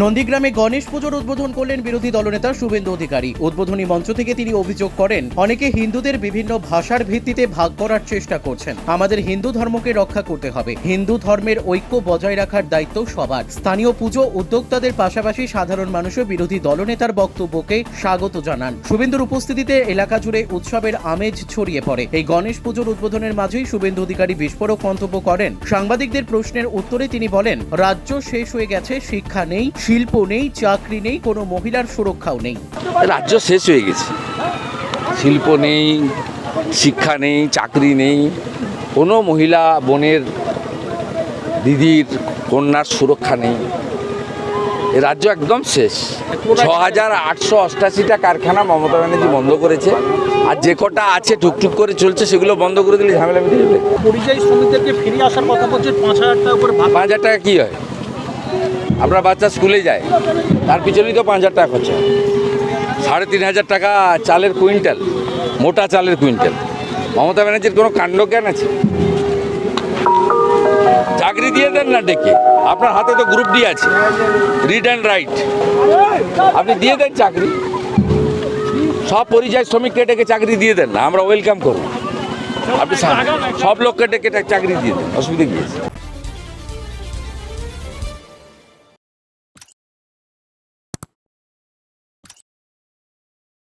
নন্দীগ্রামে গণেশ পুজোর উদ্বোধন করলেন বিরোধী দলনেতা শুভেন্দু অধিকারী। উদ্বোধনী মঞ্চ থেকে তিনি অভিযোগ করেন, অনেকে হিন্দুদের বিভিন্ন ভাষার ভিত্তিতে ভাগ করার চেষ্টা করছেন। আমাদের হিন্দু ধর্মকে রক্ষা করতে হবে। হিন্দু ধর্মের ঐক্য বজায় রাখার দায়িত্ব সবার। স্থানীয় পুজো উদ্যোক্তাদের পাশাপাশি সাধারণ মানুষও বিরোধী দলনেতার বক্তব্যকে স্বাগত জানান। শুভেন্দুর উপস্থিতিতে এলাকা জুড়ে উৎসবের আমেজ ছড়িয়ে পড়ে। এই গণেশ পুজোর উদ্বোধনের মাঝেই শুভেন্দু অধিকারী বিস্ফোরক মন্তব্য করেন। সাংবাদিকদের প্রশ্নের উত্তরে তিনি বলেন, রাজ্য শেষ হয়ে গেছে, শিক্ষা নেই শিল্প নেই চাকরি নেই কোনো মহিলার সুরক্ষাও নেই। রাজ্য শেষ হয়ে গেছে। শিল্প নেই শিক্ষা নেই চাকরি নেই। কোনো মহিলা বোনের দিদির কন্যার সুরক্ষা নেই। রাজ্য একদম শেষ। ছ হাজার আটশো অষ্টাশিটা কারখানা মমতা ব্যানার্জি বন্ধ করেছে। আর যে কটা আছে টুকটুক করে চলছে সেগুলো বন্ধ করে দিলে ঝামেলা মিটে যাবে। পরিযায়ী শ্রমিকদেরকে ফিরিয়ে আসার কথা বলছে পাঁচ হাজার টাকা করে পাঁচ হাজার টাকা কী হয়? আপনার বাচ্চা স্কুলে যায় তার পিছনেই তো পাঁচ হাজার টাকা খরচা সাড়ে তিন হাজার টাকা চালের কুইন্টাল, মোটা চালের কুইন্টাল। মমতা ব্যানার্জির কোনো কাণ্ড জ্ঞান আছে? চাকরি দিয়ে দেন না ডেকে। আপনার হাতে তো গ্রুপ ডি আছে রিড অ্যান্ড রাইট আপনি দিয়ে দেন চাকরি। সব পরিযায়ী শ্রমিককে ডেকে চাকরি দিয়ে দেন না, আমরা ওয়েলকাম করব। আপনি সব লোককে ডেকে চাকরি দিয়ে দেন, অসুবিধা কী আছে?